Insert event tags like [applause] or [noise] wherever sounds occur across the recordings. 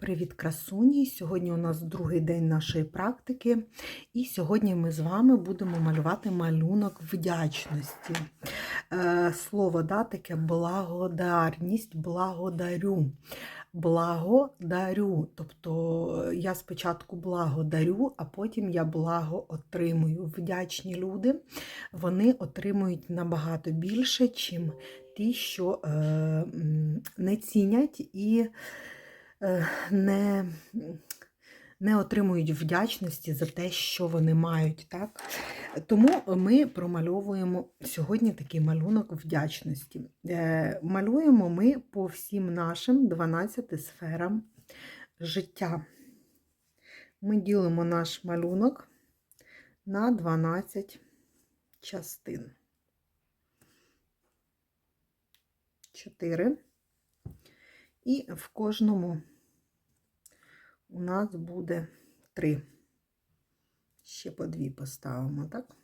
Привіт, красуні! Сьогодні у нас другий день нашої практики, і сьогодні ми з вами будемо малювати малюнок вдячності. Е, Слово да, таке благодарність, благодарю. Благодарю. Тобто е, я спочатку благодарю, а потім я благо отримую. Вдячні люди вони отримують набагато більше, чим ті, що е, не цінять і не, не отримують вдячності за те, що вони мають. Так? Тому ми промальовуємо сьогодні такий малюнок вдячності. Е, Малюємо ми по всім нашим 12 сферам життя. Ми ділимо наш малюнок на 12 частин. 4. І в кожному у нас буде 3. Ще по дві поставимо, так?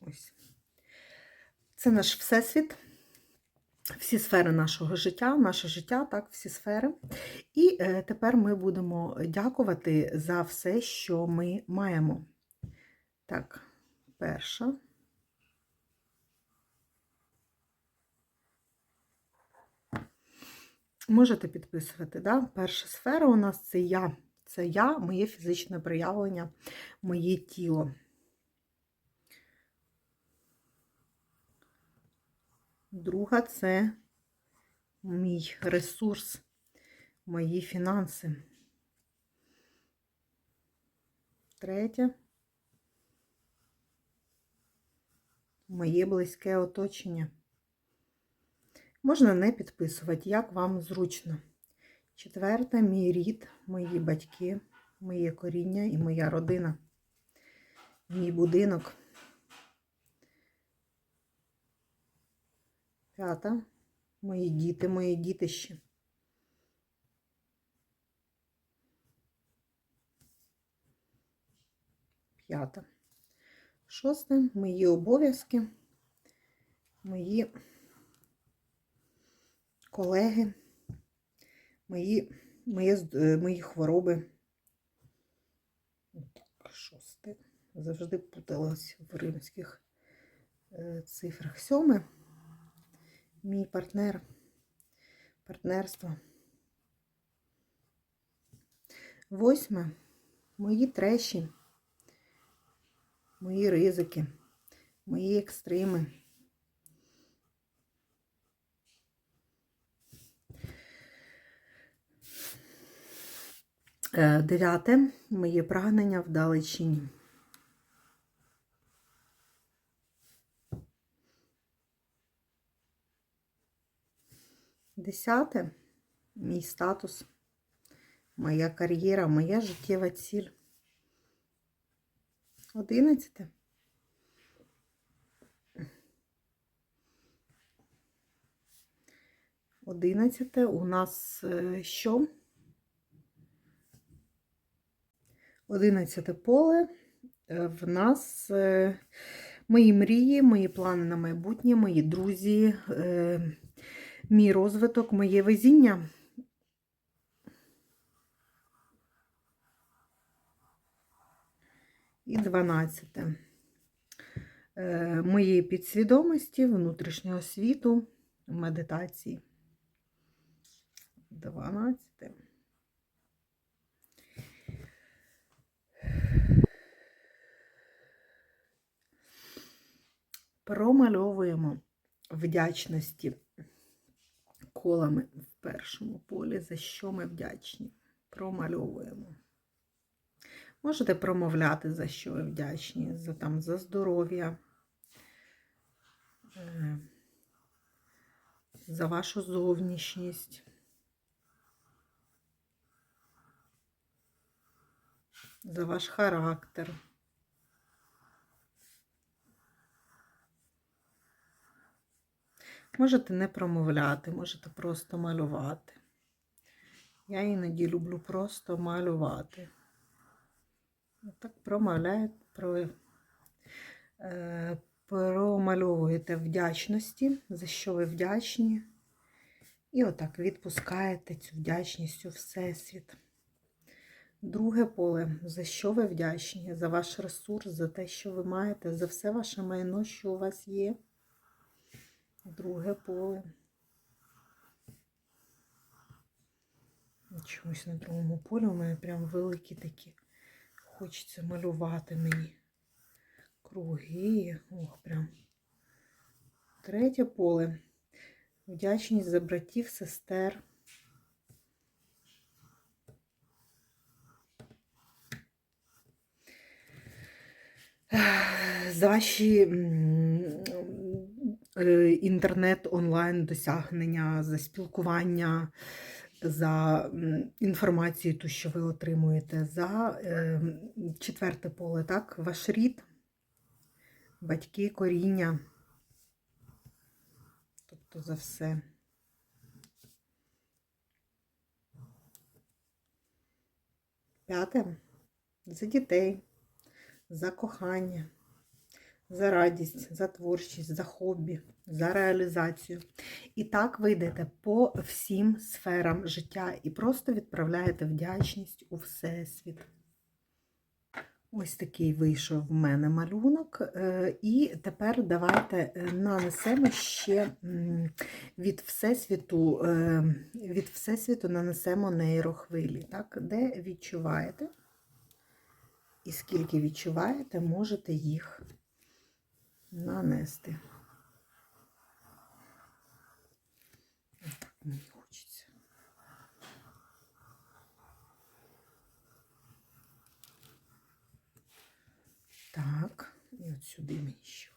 Ось. Це наш всесвіт, всі сфери нашого життя, наше життя, так, всі сфери. І е, тепер ми будемо дякувати за все, що ми маємо. Так, перша. Можете підписувати, да? Перша сфера у нас це я. Це я, моє фізичне проявлення, моє тіло. Друга це мій ресурс, мої фінанси. Третє. Моє близьке оточення. Можна не підписувати, як вам зручно. Четверте, мій рід, мої батьки, моє коріння і моя родина, мій будинок. П'ята, мої діти, мої дітище. П'ята. Шосте, мої обов'язки, мої колеги, мої, мої, мої хвороби. Так, шосте. Завжди путалась в римських е, цифрах. Сьоме. Мій партнер, партнерство. Восьме. Мої треші, мої ризики, мої екстреми. Дев'яте. Моє прагнення вдалечінь. Десяте. Мій статус, моя кар'єра, моя життєва ціль. Одинадцяте. Одинадцяте у нас е, що? Одинадцяте поле. Е, В нас е, мої мрії, мої плани на майбутнє, мої друзі, е, мій розвиток, моє везіння. І дванадцяте. Е, Моєї підсвідомості, внутрішнього світу, медитації. Дванадцяте. Промальовуємо вдячності колами в першому полі, за що ми вдячні. Промальовуємо. Можете промовляти, за що ви вдячні, за, там, за здоров'я, е, за вашу зовнішність, за ваш характер. Можете не промовляти, можете просто малювати. Я іноді люблю просто малювати. Так промовляю, про, е, промальовуєте вдячності, за що ви вдячні. І отак відпускаєте цю вдячність у Всесвіт. Друге поле, за що ви вдячні? За ваш ресурс, за те, що ви маєте, за все ваше майно, що у вас є. Друге поле. Чомусь на другому полі у мене прям великі такі. Хочеться малювати мені. Круги. Ох, прям. Третє поле. Вдячність за братів, сестер. За ваші м, е, інтернет онлайн досягнення, за спілкування, за інформацію, ту, що ви отримуєте, за е, четверте поле, так, ваш рід, батьки, коріння, тобто за все. П'яте. За дітей, за кохання, за радість, за творчість, за хобі, за реалізацію. І так ви йдете по всім сферам життя і просто відправляєте вдячність у Всесвіт. Ось такий вийшов в мене малюнок. Е, І тепер давайте е, нанесемо ще від Всесвіту, е, від Всесвіту нанесемо нейрохвилі, так? де відчуваєте. І скільки відчуваєте, можете їх нанести. Так мені хочеться. Так, і от сюди мені ще.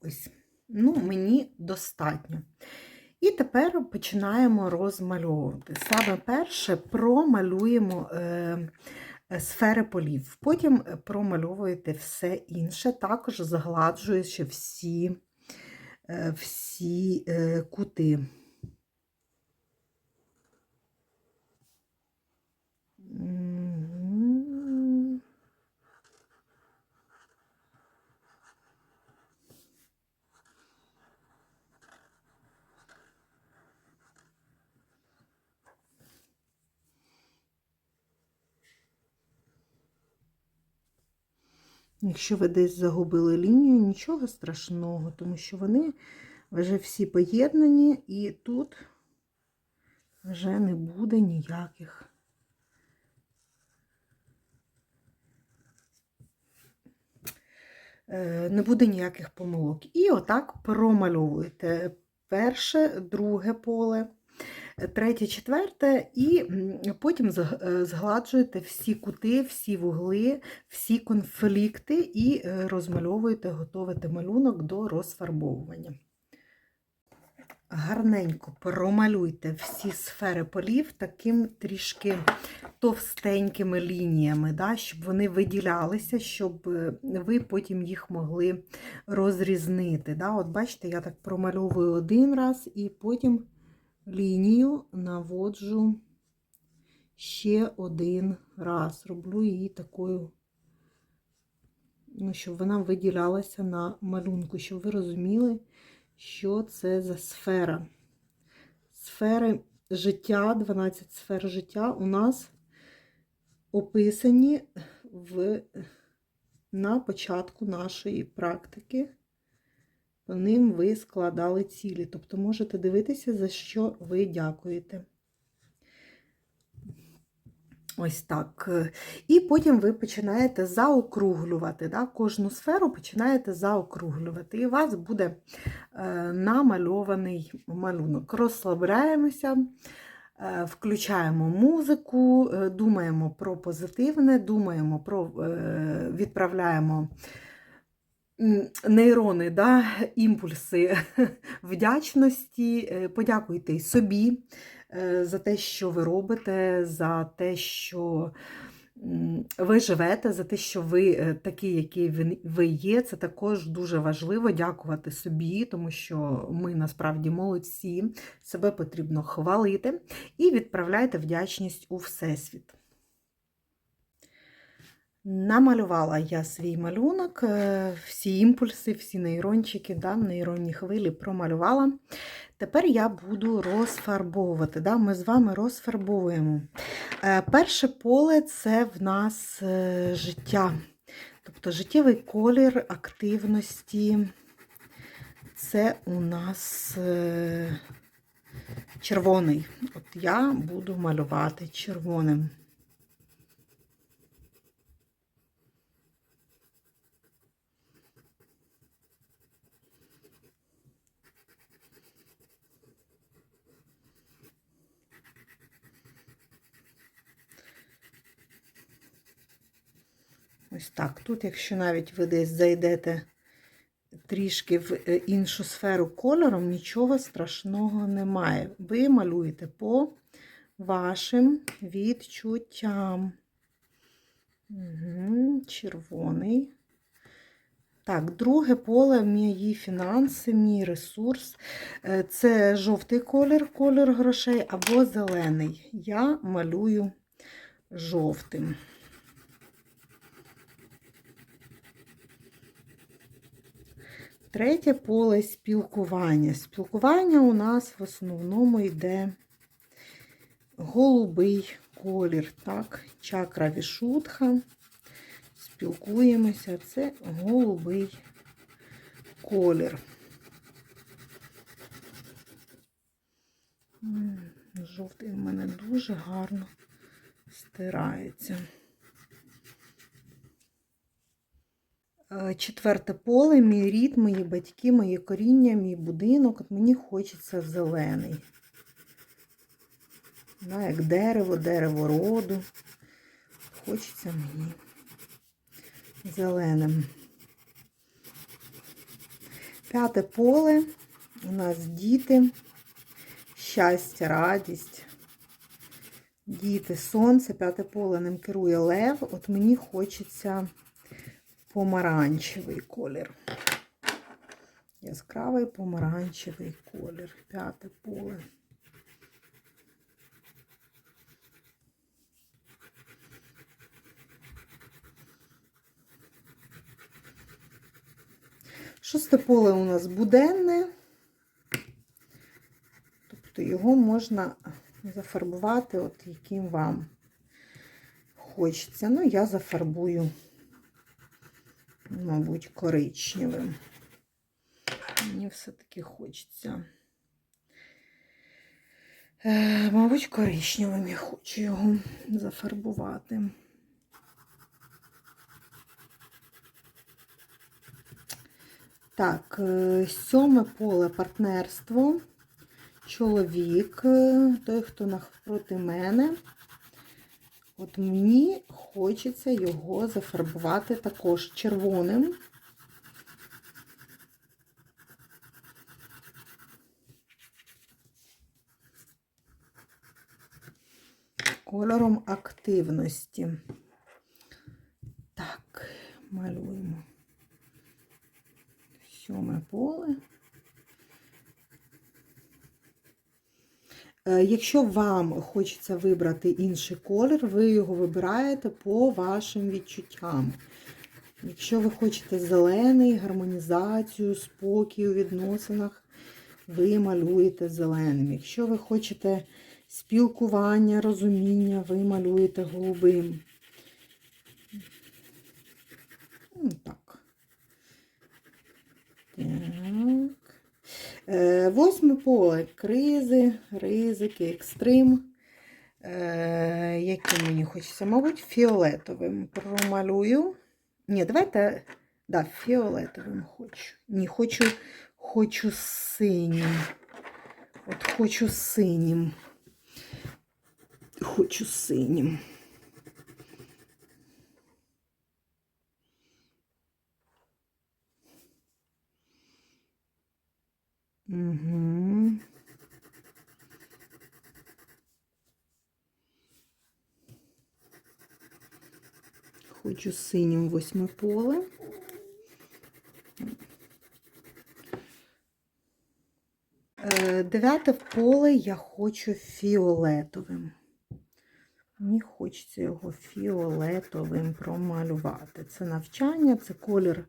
Ось, ну, мені достатньо. І тепер починаємо розмальовувати. Саме перше промалюємо е, сфери полів, потім промальовуєте все інше, також загладжуючи всі, е, всі е, кути. Мгм. Якщо ви десь загубили лінію, нічого страшного, тому що вони вже всі поєднані, і тут вже не буде ніяких. Е, Не буде ніяких помилок. І отак промальовуєте перше, друге поле, третє, четверте, і потім е, згладжуєте всі кути, всі вугли, всі конфлікти і е, розмальовуєте, готовите малюнок до розфарбовування. Гарненько промалюйте всі сфери полів таким трішки товстенькими лініями, да, щоб вони виділялися, щоб е, ви потім їх могли розрізнити. Да. От бачите, я так промальовую один раз і потім лінію наводжу ще один раз. Роблю її такою, ну, щоб вона виділялася на малюнку, щоб ви розуміли, що це за сфера. Сфери життя, 12 сфер життя у нас описані в, на початку нашої практики. Ним ви складали цілі. Тобто можете дивитися, за що ви дякуєте. Ось так. І потім ви починаєте заокруглювати. Да? Кожну сферу починаєте заокруглювати. І у вас буде е, намальований малюнок. Розслабляємося, е, включаємо музику, е, думаємо про позитивне, думаємо про відправляємо нейрони, да? імпульси [laughs] вдячності. Е, Подякуйте собі е, за те, що ви робите, за те, що ви живете, за те, що ви е, такий, який ви- ви є. Це також дуже важливо дякувати собі, тому що ми насправді молодці, себе потрібно хвалити і відправляйте вдячність у Всесвіт. Намалювала я свій малюнок, е, всі імпульси, всі нейрончики, да, нейронні хвилі промалювала. Тепер я буду розфарбовувати. Да, Ми з вами розфарбовуємо. Е, Перше поле це в нас е, життя. Тобто життєвий колір активності. Це у нас червоний. От я буду малювати червоним. Ось так. Тут, якщо навіть ви десь зайдете трішки в е, іншу сферу кольором, нічого страшного немає. Ви малюєте по вашим відчуттям. Угу, червоний. Так, друге поле мої фінанси, мій ресурс. Е, Це жовтий колір, колір грошей або зелений. Я малюю жовтим. Третє поле спілкування. Спілкування у нас в основному йде голубий колір, так, чакра вішутха. Спілкуємося, це голубий колір. Жовтий в мене дуже гарно стирається. Четверте поле, мій рід, мої батьки, моє коріння, мій будинок. От мені хочеться зелений. Да, як дерево, дерево роду. Хочеться мені зеленим. П'яте поле. У нас діти, щастя, радість. Діти, сонце, п'яте поле ним керує лев. От мені хочеться помаранчевий колір. Яскравий помаранчевий колір. П'яте поле. Шосте поле у нас буденне, тобто його можна зафарбувати, от яким вам хочеться. Ну, я зафарбую мабуть, коричневим. Мені все-таки хочеться. Е, мабуть, коричневим я хочу його зафарбувати. Так, е, сьоме поле партнерство. Чоловік, е, той, хто навпроти мене. От мені хочеться його зафарбувати також червоним. Кольором активності. Так, малюємо сьоме поле. Якщо вам хочеться вибрати інший колір, ви його вибираєте по вашим відчуттям. Якщо ви хочете зелений, гармонізацію, спокій у відносинах, ви малюєте зеленим. Якщо ви хочете спілкування, розуміння, ви малюєте голубим. Ну, Так. Так. Е, Восьме поле кризи, ризики, екстрим. Е, Яким мені хочеться, мабуть, фіолетовим промалюю. Ні, давайте, да, фіолетовим хочу. Ні, хочу, хочу синім. От хочу синім. Хочу синім. Угу. Хочу синім восьме поле. Е, Дев'яте поле я хочу фіолетовим. Мені хочеться його фіолетовим промалювати. Це навчання, це колір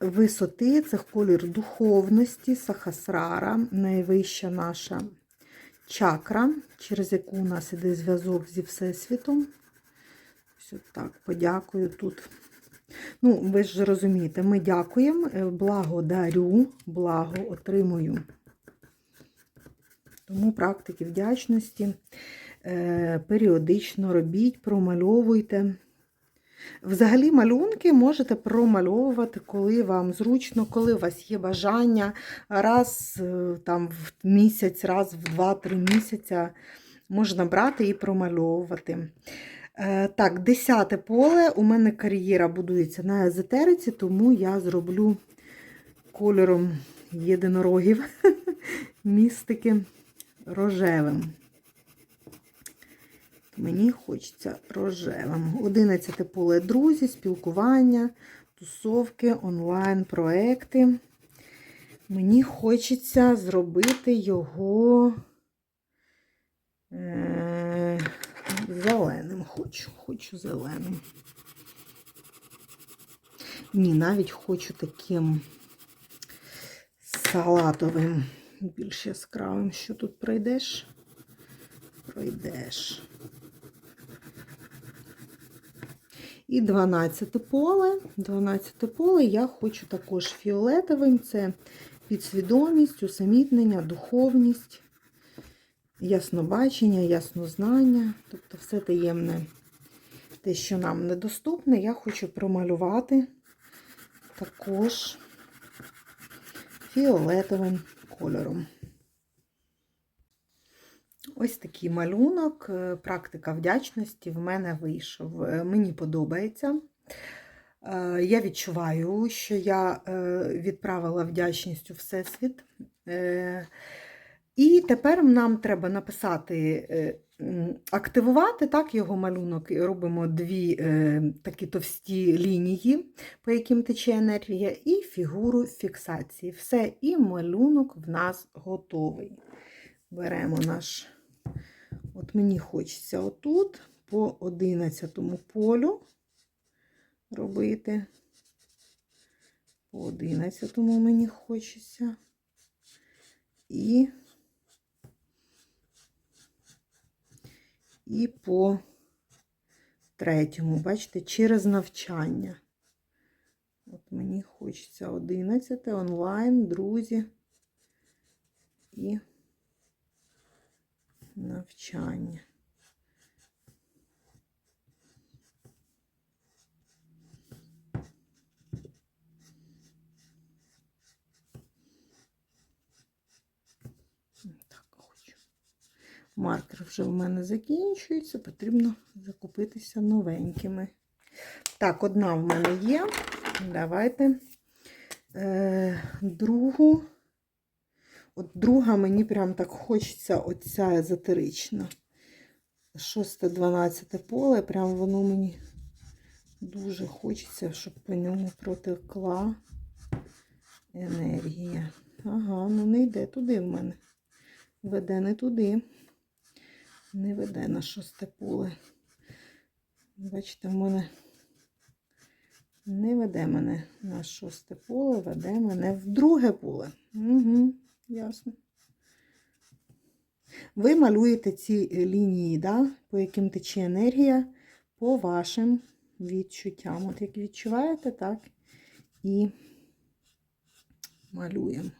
висоти, це колір духовності, сахасрара, найвища наша чакра, через яку у нас іде зв'язок зі Всесвітом. Ось так, подякую тут. Ну, ви ж розумієте, ми дякуємо, е, благодарю, благо отримую. Тому практики вдячності е, періодично робіть, промальовуйте. Взагалі, малюнки можете промальовувати, коли вам зручно, коли у вас є бажання, раз е, там, в місяць, раз в 2-3 місяця можна брати і промальовувати. Е, Так, десяте поле. У мене кар'єра будується на езотериці, тому я зроблю кольором єдинорогів [laughs] містики рожевим. Мені хочеться рожевим. Одинадцяте поле друзі, спілкування, тусовки, онлайн-проекти. Мені хочеться зробити його е- зеленим. Хочу, хочу зеленим. Ні, навіть хочу таким салатовим, більш яскравим. Що тут пройдеш? Пройдеш. І 12 поле. 12 поле я хочу також фіолетовим. Це підсвідомість, усамітнення, духовність, яснобачення, яснознання. Тобто все таємне, те, що нам недоступне, я хочу промалювати також фіолетовим кольором. Ось такий малюнок, е, практика вдячності в мене вийшов. Е, Мені подобається. Е, Я відчуваю, що я відправила вдячність у Всесвіт. І тепер нам треба написати, активувати так, його малюнок. Робимо дві такі товсті лінії, по яким тече енергія, і фігуру фіксації. Все, і малюнок в нас готовий. Беремо наш. От мені хочеться отут по 11 полю робити. По 11 мені хочеться. І, і по третьому, бачите, через навчання. От мені хочеться 11 онлайн, друзі. І навчання. Так, хочу. Маркер вже в мене закінчується, потрібно закупитися новенькими. Так, одна в мене є. Давайте е, другу. От друга мені прям так хочеться оця езотерична. 6-12 поле, прям воно мені дуже хочеться, щоб по ньому протекла енергія. Ага, ну не йде туди в мене. Веде не туди. Не веде на шосте поле. Бачите, в мене не веде мене на шосте поле, веде мене в друге поле. Угу. Ясно. Ви малюєте ці лінії, да, по яким тече енергія, по вашим відчуттям. От як відчуваєте, так і малюємо.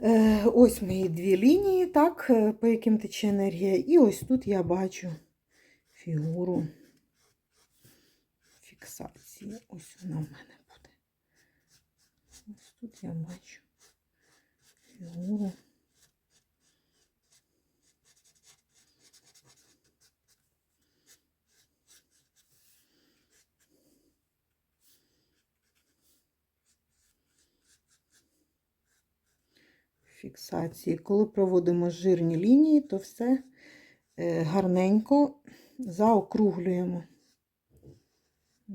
Е, Ось мої дві лінії, так, е, по яким тече енергія. І ось тут я бачу фігуру фіксації. Ось вона в мене. Ось тут я бачу фігуру. Фіксації. Коли проводимо жирні лінії, то все е, гарненько заокруглюємо.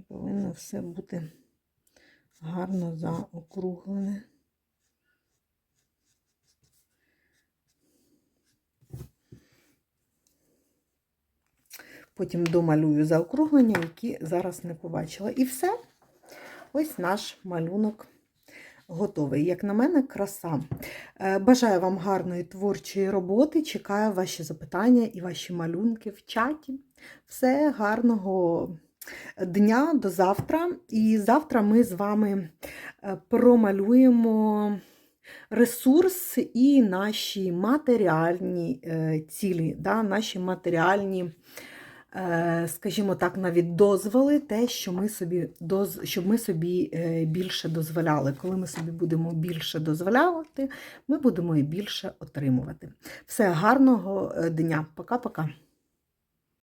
Повинно все бути гарно заокруглене. Потім домалюю заокруглення, які зараз не побачила. І все, ось наш малюнок готовий. Як на мене, краса. Е, бажаю вам гарної творчої роботи. Чекаю ваші запитання і ваші малюнки в чаті. Все гарного! Дня до завтра. І завтра ми з вами е, промалюємо ресурс і наші матеріальні е, цілі, да, наші матеріальні, е, скажімо так, навіть дозволи, те, що ми собі, щоб ми собі більше дозволяли. Коли ми собі будемо більше дозволяти, ми будемо і більше отримувати. Все, гарного дня. Пока-пока.